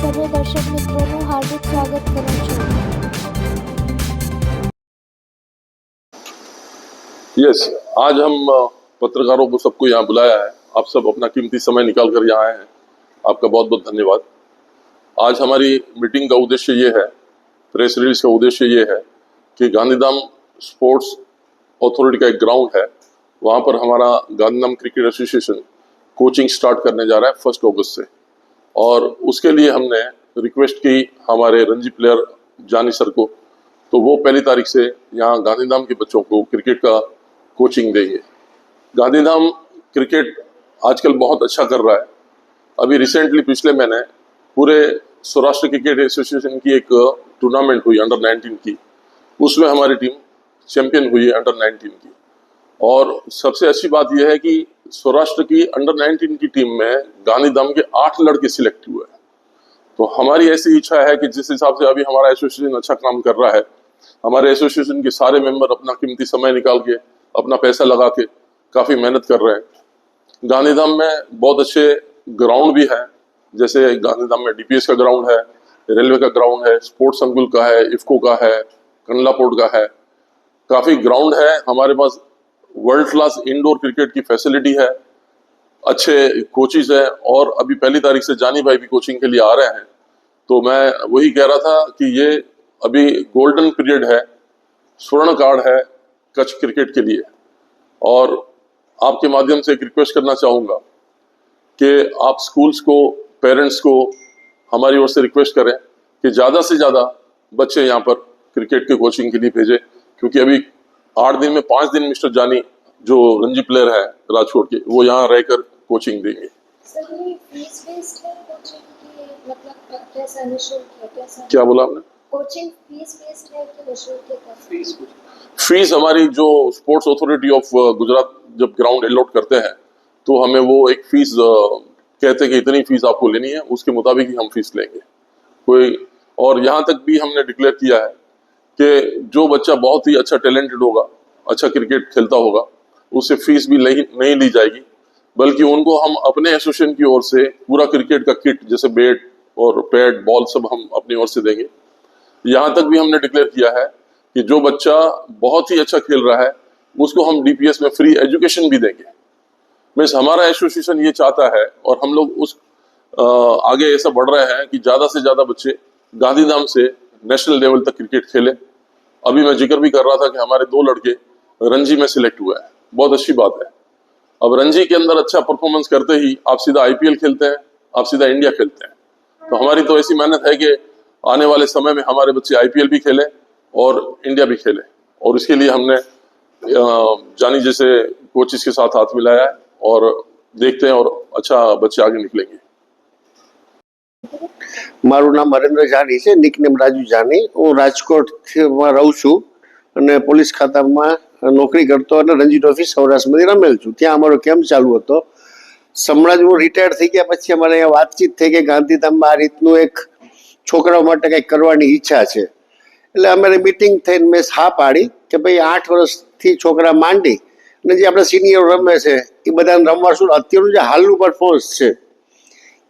સર્વે દર્શક મિત્રોનું હાર્દિક સ્વાગત કરું છું यस आज हम अ, पत्रकारों को सबको यहाँ बुलाया है आप सब अपना कीमती समय निकाल कर यहाँ आए हैं आपका बहुत बहुत धन्यवाद आज हमारी मीटिंग का उद्देश्य ये है प्रेस रिलीज का उद्देश्य ये है कि गांधीधाम स्पोर्ट्स अथॉरिटी का एक ग्राउंड है वहाँ पर हमारा Gandhidham cricket association coaching start करने जा रहा है फर्स्ट अगस्त से और उसके लिए हमने रिक्वेस्ट की हमारे रणजी प्लेयर जानी सर को। तो वो पहली तारीख से यहाँ गांधीधाम के बच्चों को क्रिकेट का कोचिंग देंगे। गांधीधाम क्रिकेट आजकल बहुत अच्छा कर रहा है। अभी रिसेंटली पिछले महीने पूरे सौराष्ट्र क्रिकेट एसोसिएशन की एक टूर्नामेंट हुई अंडर 19 की। उसमें हमारी टीम चैंपियन हुई है अंडर 19 की। और सबसे अच्छी बात यह है कि सौराष्ट्र की अंडर 19 की टीम में गांधीधाम के आठ लड़के सिलेक्ट हुए हैं। तो हमारी ऐसी इच्छा है कि जिस हिसाब से अभी हमारा एसोसिएशन अच्छा काम कर रहा है, हमारे एसोसिएशन के सारे मेंबर अपना कीमती समय निकाल के, अपना पैसा लगा के काफ़ी मेहनत कर रहे हैं। गांधीधाम में बहुत अच्छे ग्राउंड भी हैं, जैसे गांधीधाम में डीपीएस का ग्राउंड है रेलवे का ग्राउंड है स्पोर्ट्स संकुल का है इफ्को का है कंडला पोर्ट का है। काफ़ी ग्राउंड है हमारे पास वर्ल्ड क्लास इंडोर क्रिकेट की फैसिलिटी है, अच्छे कोचिज हैं और अभी पहली तारीख से जानी भाई भी कोचिंग के लिए आ रहे हैं। तो मैं वही कह रहा था कि ये अभी गोल्डन पीरियड है, स्वर्ण कार्ड है कच्छ क्रिकेट के लिए। और आपके माध्यम से एक रिक्वेस्ट करना चाहूँगा कि आप स्कूल्स को पेरेंट्स को हमारी ओर से रिक्वेस्ट करें कि ज़्यादा से ज़्यादा बच्चे यहाँ पर क्रिकेट के कोचिंग के लिए भेजें, क्योंकि अभी आठ दिन में पाँच दिन मिस्टर जानी जो रणजी प्लेयर है राजकोट के वो यहाँ रहकर कोचिंग देंगे। सर ये फ़ीस बेस्ड है कोचिंग की मतलब कैसा निशुल्क है कैसा क्या बोला आपने? फ़ीस हमारी जो स्पोर्ट्स अथॉरिटी ऑफ़ गुजरात जब ग्राउंड अलॉट करते हैं तो हमें वो एक फ़ीस कहते हैं कि इतनी फ़ीस आपको लेनी है उसके मुताबिक ही हम फ़ीस लेंगे। कोई और यहाँ तक भी हमने डिक्लेयर किया है कि जो बच्चा बहुत ही अच्छा टैलेंटेड होगा अच्छा क्रिकेट खेलता होगा, उससे फ़ीस भी नहीं नहीं ली जाएगी। बल्कि उनको हम अपने एसोसिएशन की ओर से पूरा क्रिकेट का किट जैसे बैट और पैड बॉल सब हम अपनी ओर से देंगे। यहाँ तक भी हमने डिक्लेयर किया है कि जो बच्चा बहुत ही अच्छा खेल रहा है, उसको हम डीपीएस में फ्री एजुकेशन भी देंगे। मीन्स हमारा एसोसिएशन ये चाहता है और हम लोग उस आगे ऐसा बढ़ रहे हैं कि ज़्यादा से ज़्यादा बच्चे गांधीधाम से नेशनल लेवल तक क्रिकेट खेले। अभी मैं ज़िक्र भी कर रहा था कि हमारे दो लड़के रणजी में सिलेक्ट हुए हैं। बहुत अच्छी बात है। अब रणजी के अंदर अच्छा परफॉर्मेंस करते ही आप सीधा आईपीएल खेलते हैं, आप सीधा इंडिया खेलते हैं। तो हमारी तो ऐसी मेहनत है कि आने वाले समय में हमारे बच्चे आईपीएल भी खेले और इंडिया भी खेले। और इसके लिए हमने जानी जैसे कोचिस के साथ हाथ मिलाया है और देखते हैं और अच्छा बच्चे आगे निकलेंगे। મારું નામ હરેન્દ્ર જાની છે નિકનેમ રાજુ જાની. હું રાજકોટમાં રહું છું અને પોલીસ ખાતામાં નોકરી કરતો અને રણજી ટ્રોફી સૌરાષ્ટ્રમાંથી રમેલ છું. ત્યાં અમારો કેમ્પ ચાલુ હતો. હમણાં જ હું રિટાયર થઈ ગયા પછી અમારે અહીંયા વાતચીત થઈ કે ગાંધીધામમાં આ રીતનું એક છોકરાઓ માટે કંઈક કરવાની ઈચ્છા છે. એટલે અમારે મિટિંગ થઈને મેં હા પાડી કે ભાઈ આઠ વર્ષથી છોકરા માંડી અને જે આપણે સિનિયર રમે છે, એ બધાને રમવા શું અત્યારનું જે હાલનું પરફોર્મન્સ છે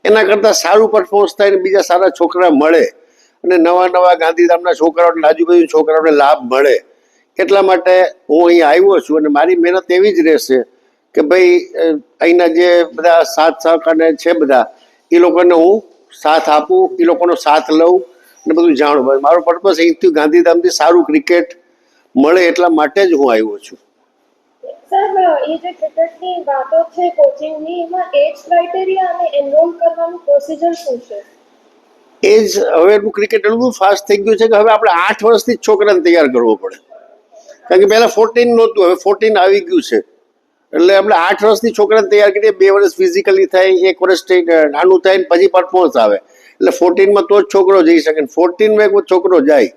એના કરતાં સારું પરફોર્મન્સ થાય ને બીજા સારા છોકરા મળે. અને નવા નવા ગાંધીધામના છોકરાઓને આજુબાજુ છોકરાઓને લાભ મળે. એટલા માટે હું અહીં આવ્યો છું અને મારી મહેનત એવી જ રહેશે કે ભાઈ અહીંના જે બધા સાથ સહકારને છે બધા, એ લોકોને હું સાથ આપું, એ લોકોનો સાથ લઉં અને બધું જાણું. મારો પર્પઝ અહીંથી ગાંધીધામથી સારું ક્રિકેટ મળે એટલા માટે જ હું આવ્યો છું. સર, એ જે ક્રિકેટની વાતો છે કોચિંગની એમાં એજ ક્રાઇટેરિયા અને એનરોલ કરવાનું પ્રોસિજર શું છે? એજ હવે એનું ક્રિકેટ એટલું ફાસ્ટ થઈ ગયું છે કે હવે આપણે આઠ વર્ષથી જ છોકરાને તૈયાર કરવો પડે. કારણ કે પહેલાં ફોર્ટીન નહોતું, હવે ફોર્ટીન આવી ગયું છે. એટલે આપણે આઠ વર્ષથી છોકરાને તૈયાર કરીએ, બે વર્ષ ફિઝિકલી થાય, એક વર્ષ નાનું થાય ને પછી પરફોર્મન્સ આવે. એટલે ફોર્ટીનમાં તો જ છોકરો જઈ શકે ફોર્ટીનમાં એક વખત છોકરો જાય.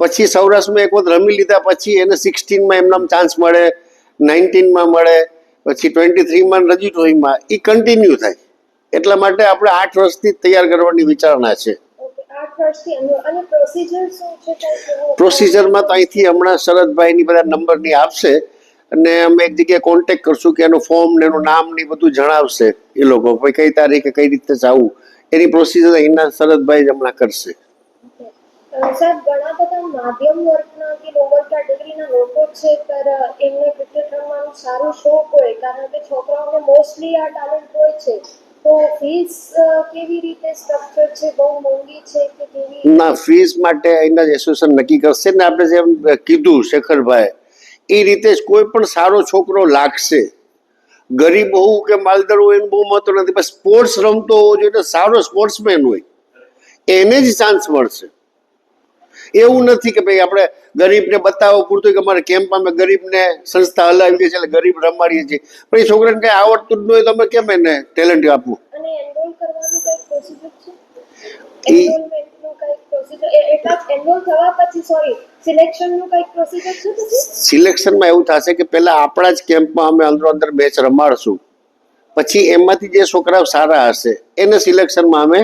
પછી સૌરાષ્ટ્રમાં એક વખત રમી લીધા, પછી એને સિક્સટીનમાં એમનામ ચાન્સ મળે. નાઇન્ટીનમાં મળે પછી ટ્વેન્ટી થ્રીમાં રજી ટ્રોફીમાં એ કન્ટિન્યુ થાય. એટલા માટે આપણે આઠ વર્ષથી તૈયાર કરવાની વિચારણા છે? પ્રોસિજરમાં તો અહીંથી હમણાં શરદભાઈની બધા નંબરની આપશે અને અમે એક જગ્યાએ કોન્ટેક્ટ કરશું કે એનું ફોર્મ ને એનું નામ ને બધું જણાવશે એ લોકો કઈ તારીખે કઈ રીતે જવું. એની પ્રોસિજર અહીંના શરદભાઈ જ હમણાં કરશે. સાહેબ, ઘણા બધા માધ્યમ વર્ગના કે લોઅર કેટેગરીના લોકો છે, પર એમને ક્રિકેટ રમવાનો સારો શોખ હોય, કારણ કે છોકરાઓને મોસ્ટલી આ ટેલેન્ટ હોય છે. તો ફીસ કેવી રીતે સ્ટ્રક્ચર છે? બહુ મોંઘી છે કે કેવી ના ફીસ માટે અહીંના એસોસિએશન નક્કી કરશે ને આપણે જેમ કીધું શેખરભાઈ, એ રીતે કોઈ પણ સારો છોકરો લાગશે. ગરીબ હોવું કે માલદાર હોય એનું બહુ મહત્વ નથી, પણ સ્પોર્ટ્સ રમતો હોવો જોઈએ સારો સ્પોર્ટ્સમેન હોય. એને જ ચાન્સ મળશે. એવું નથી કે ભાઈ આપણે ગરીબને બતાવો પૂરતું કે અમારે કેમ્પમાં અમે ગરીબને સંસ્થા હલાવીએ છીએ એટલે ગરીબ રમાડીએ છીએ. પણ એ છોકરાને કંઈ આવડતું જ ન હોય તો અમે કેમ એને ટેલેન્ટ આપવું? સિલેક્શનમાં એવું થશે કે પહેલા આપણા જ કેમ્પમાં અમે અંદરો અંદર મેચ રમાડશું. પછી એમાંથી જે છોકરાઓ સારા હશે એને સિલેક્શનમાં અમે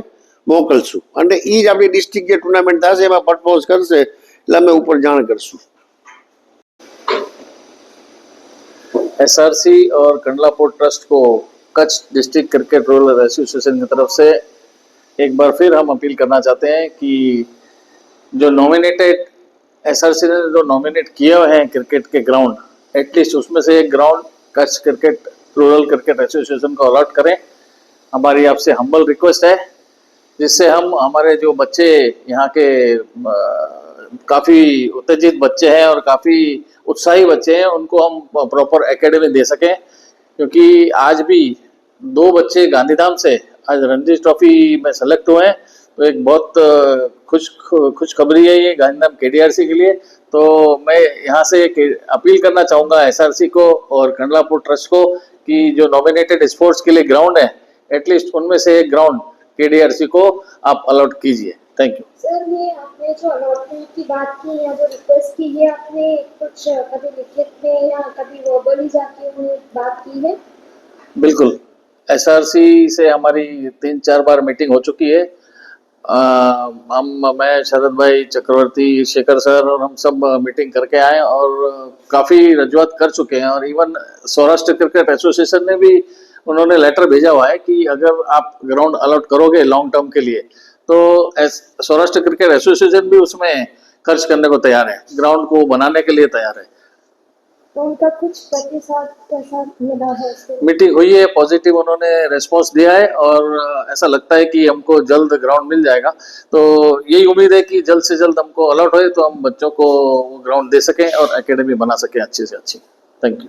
મોકલશું અને એ જ આપણી ડિસ્ટ્રિક્ટ જે ટુર્નામેન્ટ થશે એમાં પરફોર્મન્સ કરશે એટલે અમે ઉપર જાણ કરશું एसआरसी और कंडलापुर ट्रस्ट को Kutch district cricket rural association की तरफ से एक बार फिर हम अपील करना चाहते हैं कि जो नॉमिनेटेड एसआरसी ने जो नॉमिनेट किए हुए हैं क्रिकेट के ग्राउंड एटलीस्ट उसमें से एक ground Kutch cricket rural cricket association को अलॉट करें हमारी आपसे हम्बल रिक्वेस्ट है जिससे हम हमारे जो बच्चे यहाँ के काफ़ी उत्तेजित बच्चे हैं और काफ़ी उत्साही बच्चे हैं, उनको हम प्रॉपर एकेडमी दे सकें। क्योंकि आज भी दो बच्चे गांधीधाम से आज रणजी ट्रॉफी में सेलेक्ट हुए हैं तो एक बहुत खुश, खुशखबरी है ये गांधीधाम के के लिए। तो मैं यहाँ से अपील करना चाहूँगा एसआरसी को और कंडलापुर ट्रस्ट को कि जो नॉमिनेटेड स्पोर्ट्स के लिए ग्राउंड है एटलीस्ट उनमें से एक ग्राउंड के को आप अलॉट कीजिए। थैंक यू सर ये आपने जो अलॉटमेंट की बात की या जो रिक्वेस्ट की ये आपने कुछ कभी लिखित में या कभी वर्बली जाके उन्हें बात की है? बिल्कुल। एसआरसी से हमारी तीन चार बार मीटिंग हो चुकी है। अ, हम मैं शरद भाई चक्रवर्ती शेखर सर और हम सब मीटिंग करके आए और काफ़ी रजुआत कर चुके हैं और इवन सौराष्ट्र क्रिकेट एसोसिएशन ने भी उन्होंने लेटर भेजा हुआ है कि अगर आप ग्राउंड अलॉट करोगे लॉन्ग टर्म के लिए तो सौराष्ट्र क्रिकेट एसोसिएशन भी उसमें खर्च करने को तैयार है ग्राउंड को बनाने के लिए तैयार है। तो उनका कुछ प्रतिसाद कैसा मिला है मीटिंग हुई है पॉजिटिव उन्होंने रेस्पॉन्स दिया है और ऐसा लगता है कि हमको जल्द ग्राउंड मिल जाएगा। तो यही उम्मीद है कि जल्द से जल्द हमको अलॉट होए तो हम बच्चों को ग्राउंड दे सकें और एकेडमी बना सकें अच्छे से अच्छी। Thank you